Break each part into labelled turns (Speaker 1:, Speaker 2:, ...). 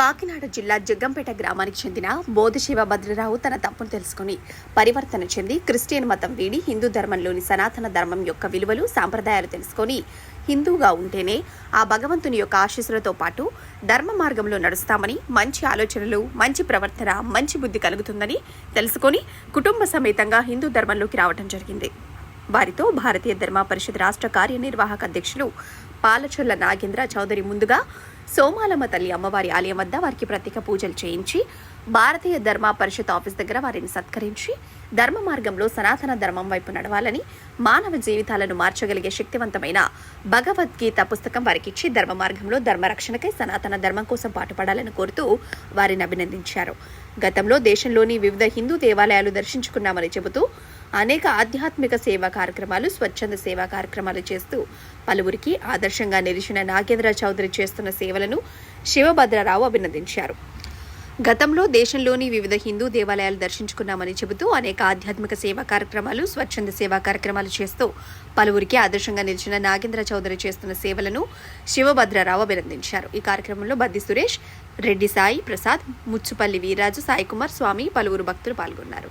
Speaker 1: కాకినాడ జిల్లా జగ్గంపేట గ్రామానికి చెందిన బోధశివ భద్రరావు తన తప్పును తెలుసుకుని పరివర్తన చెంది క్రిస్టియన్ మతం వీడి హిందూ ధర్మంలోని సనాతన ధర్మం యొక్క విలువలు సాంప్రదాయాలు తెలుసుకొని హిందూగా ఉంటేనే ఆ భగవంతుని యొక్క ఆశీస్సులతో పాటు ధర్మ మార్గంలో నడుస్తామని మంచి ఆలోచనలు మంచి ప్రవర్తన మంచి బుద్ధి కలుగుతుందని తెలుసుకొని కుటుంబ సమేతంగా హిందూ ధర్మంలోకి రావడం జరిగింది. వారితో భారతీయ ధర్మ పరిషత్ రాష్ట్ర కార్యనిర్వాహక అధ్యక్షులు పాలచొల్ల నాగేంద్ర చౌదరి ముందుగా సోమాలమ్మ తల్లి అమ్మవారి ఆలయం వద్ద వారికి ప్రత్యేక పూజలు చేయించి భారతీయ ధర్మ పరిషత్ ఆఫీస్ దగ్గర వారిని సత్కరించి ధర్మ మార్గంలో సనాతన ధర్మం వైపు నడవాలని మానవ జీవితాలను మార్చగలిగే శక్తివంతమైన భగవద్గీత పుస్తకం వారికి ఇచ్చి ధర్మ మార్గంలో ధర్మ రక్షణకై సనాతన ధర్మం కోసం పాటుపడాలని కోరుతూ వారిని అభినందించారు. గతంలో దేశంలోని వివిధ హిందూ దేవాలయాలు దర్శించుకున్నామని చెబుతూ అనేక ఆధ్యాత్మిక సేవా కార్యక్రమాలు స్వచ్ఛంద సేవా కార్యక్రమాలు చేస్తూ పలువురికి ఆదర్శంగా నిలిచిన నాగేంద్ర చౌదరి చేస్తున్న సేవలను శివభద్రరావు అభినందించారు. గతంలో దేశంలోని వివిధ హిందూ దేవాలయాలు దర్శించుకున్నామని చెబుతూ అనేక ఆధ్యాత్మిక సేవా కార్యక్రమాలు స్వచ్ఛంద సేవా కార్యక్రమాలు చేస్తూ పలువురికి ఆదర్శంగా నిలిచిన నాగేంద్ర చౌదరి చేస్తున్న సేవలను శివభద్రరావు అభినందించారు. ఈ కార్యక్రమంలో బద్ది సురేష్ రెడ్డి సాయి ప్రసాద్ ముచ్చుపల్లి వీరాజు సాయికుమార్ స్వామి పలువురు భక్తులు పాల్గొన్నారు.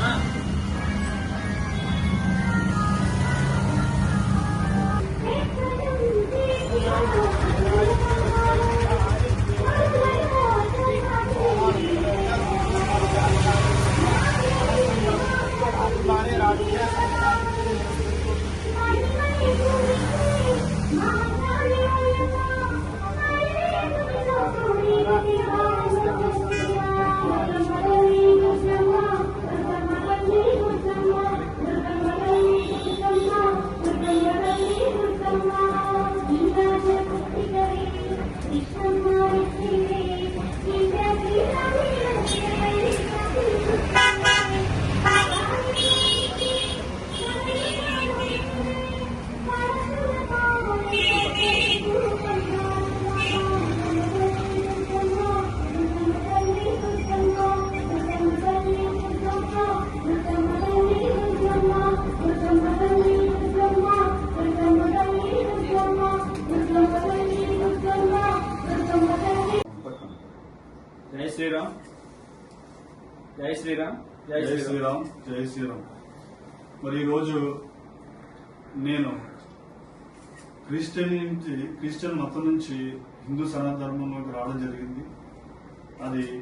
Speaker 2: జై శ్రీరామ్. జై శ్రీరామ్. జై శ్రీరామ్.
Speaker 3: జై శ్రీరామ్. మరి ఈరోజు నేను క్రిస్టియన్ నుంచి క్రిస్టియన్ మతం నుంచి హిందూ సనాతన ధర్మంలోకి రావడం జరిగింది. అది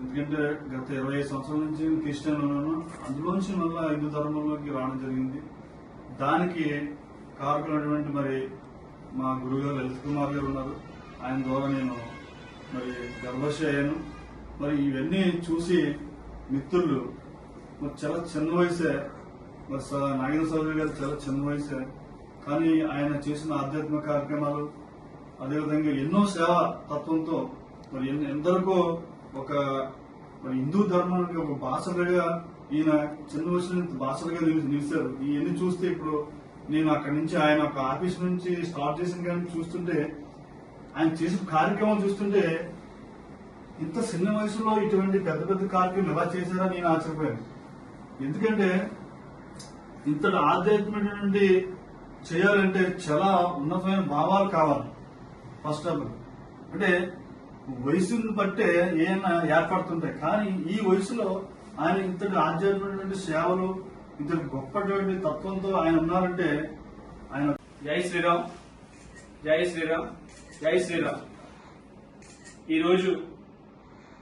Speaker 3: ఎందుకంటే గత ఇరవై ఐదు సంవత్సరాల నుంచి నేను క్రిస్టియన్ ఉన్నాను. అందులోంచి మళ్ళా హిందూ ధర్మంలోకి రావడం జరిగింది. దానికి కారకులైనటువంటి మరి మా గురుగారు లలిత్ కుమార్ గారు ఉన్నారు. ఆయన ద్వారా నేను మరి గర్భశ అయ్యాను మరి ఇవన్నీ చూసి మిత్రులు మరి చాలా చిన్న వయసే మరి నాగేంద్ర చౌదరి గారు చాలా చిన్న వయసే కానీ ఆయన చేసిన ఆధ్యాత్మిక కార్యక్రమాలు అదేవిధంగా ఎన్నో సేవా తత్వంతో మరి ఎందరికో ఒక మరి హిందూ ధర్మానికి ఒక బాసలుగా ఈయన చిన్న వయసు నుంచి బాసలుగా నిలిచారు. ఇవన్నీ చూస్తే ఇప్పుడు నేను అక్కడి నుంచి ఆయన ఒక ఆఫీస్ నుంచి స్టార్ట్ చేసిన కానీ చూస్తుంటే ఆయన చేసిన కార్యక్రమం చూస్తుంటే ఇంత చిన్న వయసులో ఇటువంటి పెద్ద పెద్ద కార్యక్రమం ఎలా చేశారని నేను ఆశ్చర్యపోయాను. ఎందుకంటే ఇంతటి ఆధ్యాత్మిక నుండి చేయాలంటే చాలా ఉన్నతమైన భావాలు కావాలి. ఫస్ట్ ఆఫ్ ఆల్ అంటే వయసును బట్టే ఏమైనా ఏర్పడుతుంటాయి. కానీ ఈ వయసులో ఆయన ఇంతటి ఆధ్యాత్మికటువంటి సేవలు ఇంతటి గొప్పటువంటి తత్వంతో ఆయన ఉన్నారంటే ఆయన
Speaker 2: జై శ్రీరామ్. జై శ్రీరామ్. జై శ్రీరామ్. ఈరోజు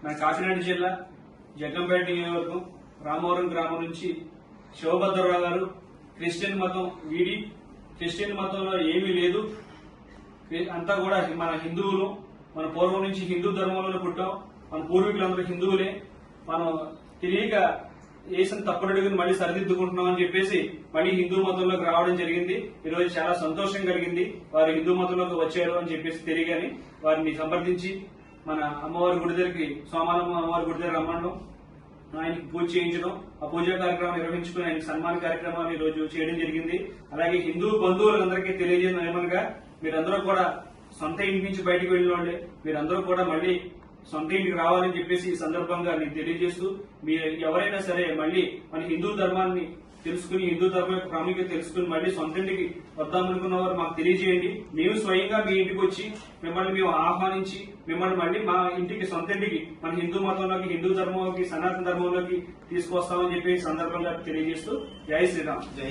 Speaker 2: నా కాకినాడ జిల్లా జగ్గంపేట నియోజకవర్గం రామవరం గ్రామం నుంచి శివభద్రరావు గారు క్రిస్టియన్ మతం వీడి క్రిస్టియన్ మతంలో ఏమీ లేదు. అంతా కూడా మన హిందువులు మన పూర్వం నుంచి హిందూ ధర్మంలో పుట్టాం. మన పూర్వీకులందరూ హిందువులే. మనం తెలియక వేసిన తప్పుడుగుని మళ్ళీ సరిదిద్దుకుంటున్నాం అని చెప్పేసి మళ్ళీ హిందూ మతంలోకి రావడం జరిగింది. ఈ రోజు చాలా సంతోషం కలిగింది. వారు హిందూ మతంలోకి వచ్చారు అని చెప్పేసి తెలియగాని వారిని సంప్రదించి మన అమ్మవారి గుడి దగ్గరికి సోమానమ్మ అమ్మవారి గుడి దగ్గర రమ్మడం ఆయనకి పూజ చేయించడం ఆ పూజా కార్యక్రమం నిర్వహించుకుని ఆయన సన్మాన కార్యక్రమాన్ని ఈ రోజు చేయడం జరిగింది. అలాగే హిందూ బంధువులందరికీ తెలియజేయడం ఏమనగా మీరందరూ కూడా సొంత ఇంటి నుంచి బయటకు వెళ్ళిన వాళ్ళే మీరందరూ కూడా మళ్ళీ సొంత ఇంటికి రావాలని చెప్పేసి ఈ సందర్భంగా నేను తెలియజేస్తూ మీరు ఎవరైనా సరే మళ్ళీ మన హిందూ ధర్మాన్ని తెలుసుకుని హిందూ ధర్మం యొక్క ప్రాముఖ్యత తెలుసుకుని మళ్ళీ సొంత ఇంటికి వద్దామనుకున్న వారు మాకు తెలియజేయండి. మేము స్వయంగా మీ ఇంటికి వచ్చి మిమ్మల్ని మేము ఆహ్వానించి మిమ్మల్ని మళ్ళీ మా ఇంటికి సొంత ఇంటికి మన హిందూ మతంలోకి హిందూ ధర్మంలోకి సనాతన ధర్మంలోకి తీసుకొస్తామని చెప్పి సందర్భంగా తెలియజేస్తూ జై శ్రీరామ్.
Speaker 3: జై